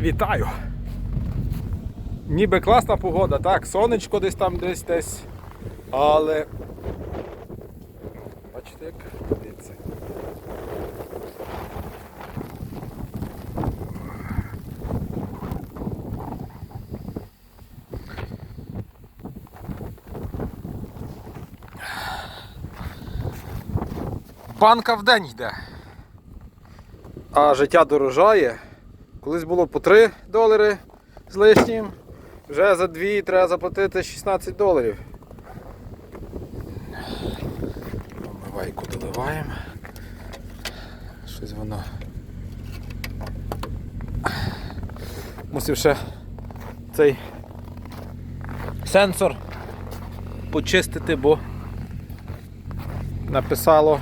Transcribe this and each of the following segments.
Вітаю! Ніби класна погода, так, сонечко десь там десь десь. Але. Бачите, як дивіться. Банка в день йде. А життя дорожає. Колись було по 3 долари з лишнім, вже за 2 треба заплатити 16 доларів. Помивайку доливаємо. Щось воно. Мусив ще цей сенсор почистити, бо написало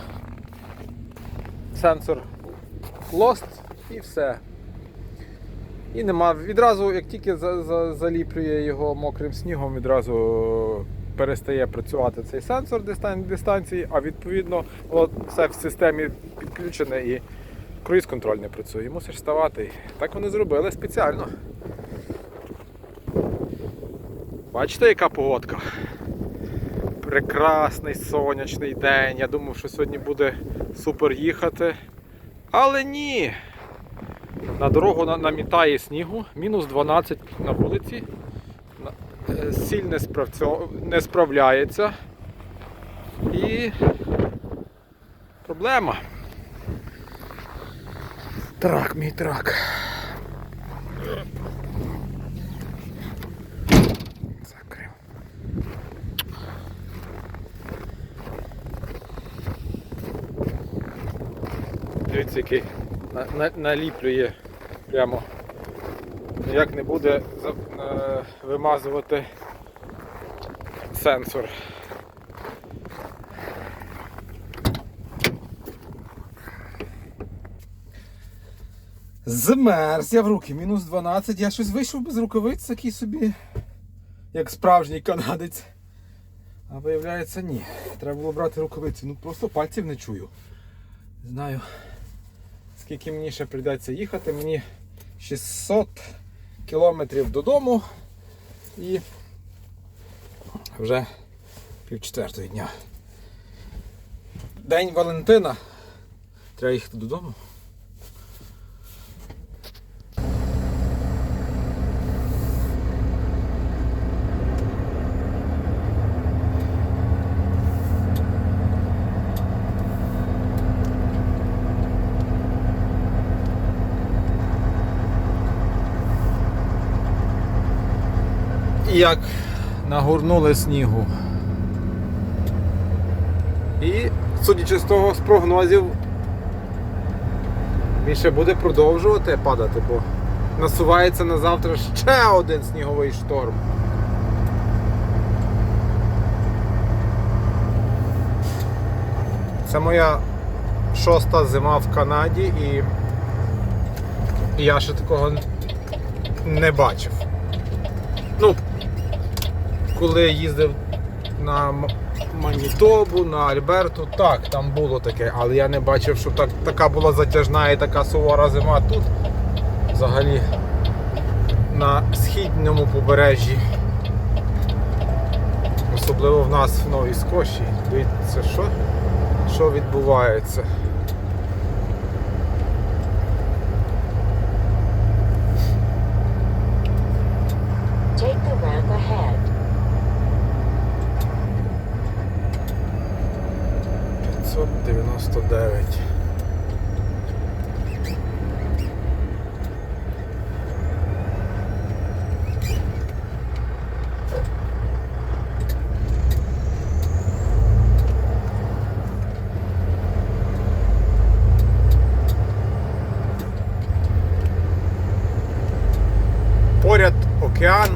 сенсор Lost і все. І нема. Відразу, як тільки за, за, заліплює його мокрим снігом, відразу перестає працювати цей сенсор дистанції, а відповідно от, все в системі підключене і круїз контроль не працює. Мусиш ставати. Так вони зробили спеціально. Бачите, яка погодка? Прекрасний сонячний день. Я думав, що сьогодні буде супер їхати. Але ні. На дорогу намітає снігу, мінус 12 на вулиці. Е, Сіль не, справцьо... не справляється. І проблема. Трак, мій трак. Закрив. Дивіться, який на, на, наліплює прямо. Ніяк не буде е, вимазувати сенсор. Змерз я в руки, мінус 12. Я щось вийшов без рукавиць, такий собі, як справжній канадець. А виявляється, ні. Треба було брати рукавиці. Ну просто пальців не чую. Знаю, скільки мені ще прийдеться їхати. Мені 600 кілометрів додому і вже пів четвертої дня. День Валентина. Треба їхати додому. Як нагорнули снігу. І, судячи з того, з прогнозів, він ще буде продовжувати падати, бо насувається на завтра ще один сніговий шторм. Це моя шоста зима в Канаді і я ще такого не бачив. Ну, коли їздив на Манітобу, на Альберту, так, там було таке, але я не бачив, що так, така була затяжна і така сувора зима тут. Взагалі на східному побережжі. Особливо в нас в Новій Скоші. Дивіться, що, що відбувається. 599. Поряд океан,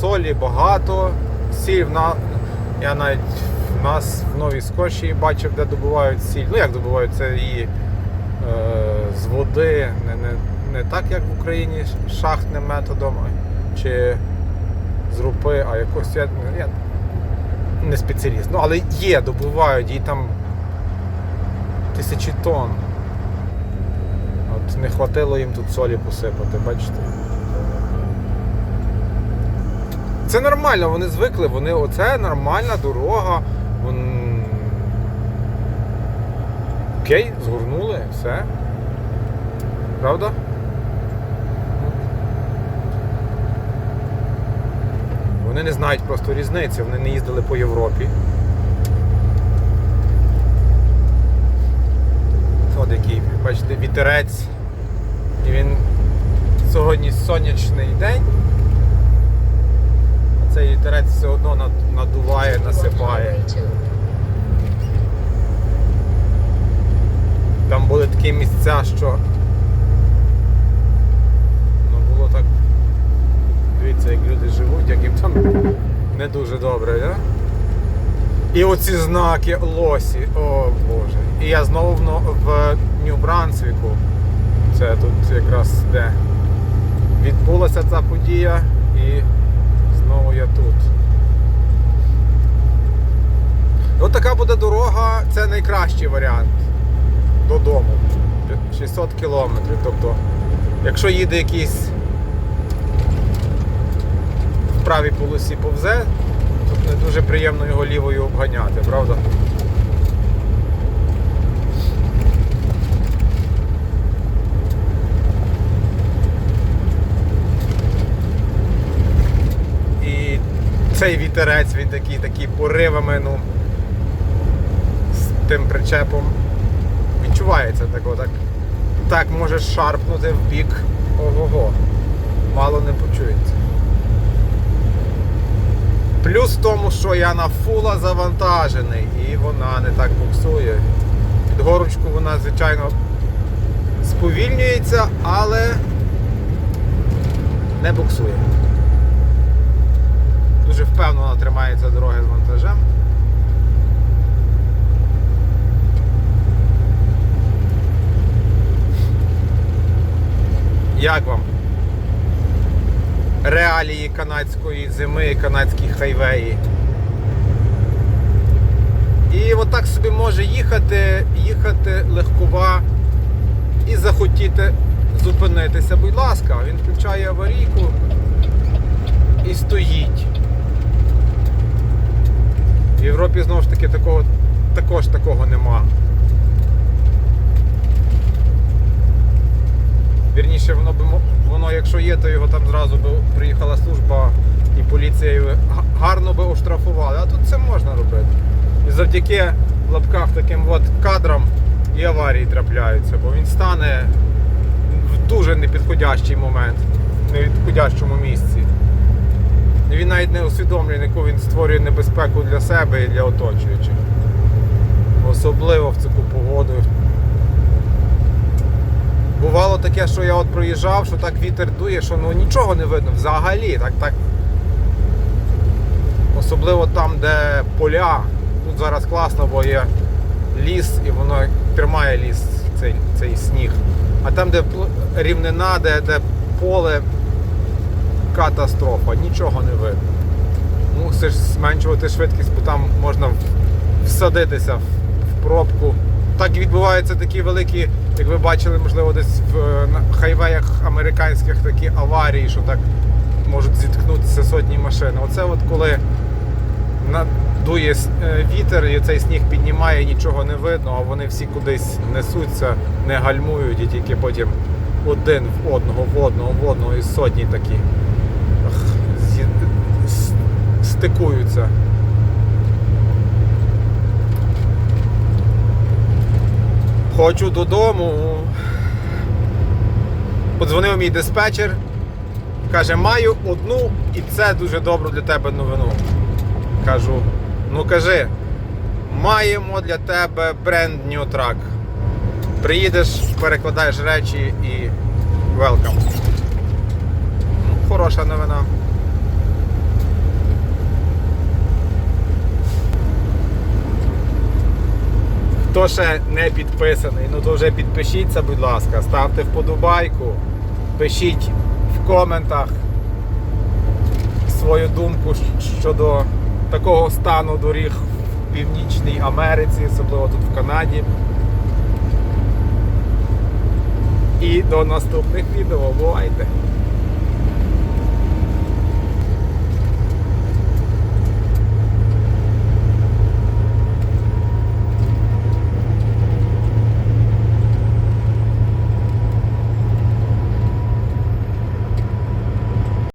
солі багато, сіль на... я навіть в нас в Новій Скоші бачив, де добувають сіль. Ну як добувають це і е, з води, не, не, не так як в Україні шахтним методом, чи з рупи, а якось я, я не спеціаліст. Ну, але є, добувають і там тисячі тонн. От не хватило їм тут солі посипати, бачите? Це нормально, вони звикли, вони оце нормальна дорога. Окей, згорнули, все. Правда? Вони не знають просто різниці, вони не їздили по Європі. От який, бачите, вітерець. І він сьогодні сонячний день. А цей вітерець все одно надуває, насипає. Highway 2. Там були такі місця, що ну було так. Дивіться, як люди живуть, як їм там не дуже добре, да? І оці знаки лосі, о Боже. І я знову в, в Нью-Брансвіку. Це тут якраз де відбулася ця подія і знову я тут. От така буде дорога, це найкращий варіант додому. 600 кілометрів. Тобто, якщо їде якийсь в правій полосі повзе, то не дуже приємно його лівою обганяти, правда? І цей вітерець, він такий, такий поривами, ну, з тим причепом відчувається такого, так, так може шарпнути в бік. Ого-го. Мало не почується. Плюс в тому, що я на фула завантажений і вона не так буксує. Під горочку вона, звичайно, сповільнюється, але не буксує. Дуже впевнено тримається дороги з вантажем. Як вам? Реалії канадської зими, канадські хайвеї. І отак собі може їхати, їхати легкова і захотіти зупинитися. Будь ласка, він включає аварійку і стоїть. В Європі знову ж таки такого, також такого нема. Вірніше, воно би воно, якщо є, то його там зразу би приїхала служба і поліція гарно би оштрафували. А тут це можна робити. І завдяки в лапках таким от кадрам і аварії трапляються, бо він стане в дуже непідходящий момент, в непідходящому місці. Він навіть не усвідомлює, яку він створює небезпеку для себе і для оточуючих. Особливо в таку погоду, Бувало таке, що я от проїжджав, що так вітер дує, що ну нічого не видно взагалі. Так, так. Особливо там, де поля. Тут зараз класно, бо є ліс і воно тримає ліс, цей, цей сніг. А там, де рівнина, де, де поле, катастрофа, нічого не видно. Мусиш зменшувати швидкість, бо там можна всадитися в, пробку. Так і відбуваються такі великі, як ви бачили, можливо, десь в е, хайвеях американських такі аварії, що так можуть зіткнутися сотні машин. Оце от коли надує е, вітер і цей сніг піднімає, нічого не видно, а вони всі кудись несуться, не гальмують і тільки потім один в одного, в одного, в одного і сотні такі стикуються. Хочу додому. Подзвонив мій диспетчер. Каже, маю одну і це дуже добру для тебе новину. Кажу, ну кажи, маємо для тебе бренд New Truck. Приїдеш, перекладаєш речі і welcome. Ну, хороша новина. Хто ще не підписаний, ну то вже підпишіться, будь ласка, ставте вподобайку, пишіть в коментах свою думку щодо такого стану доріг в Північній Америці, особливо тут в Канаді. І до наступних відео. Бувайте!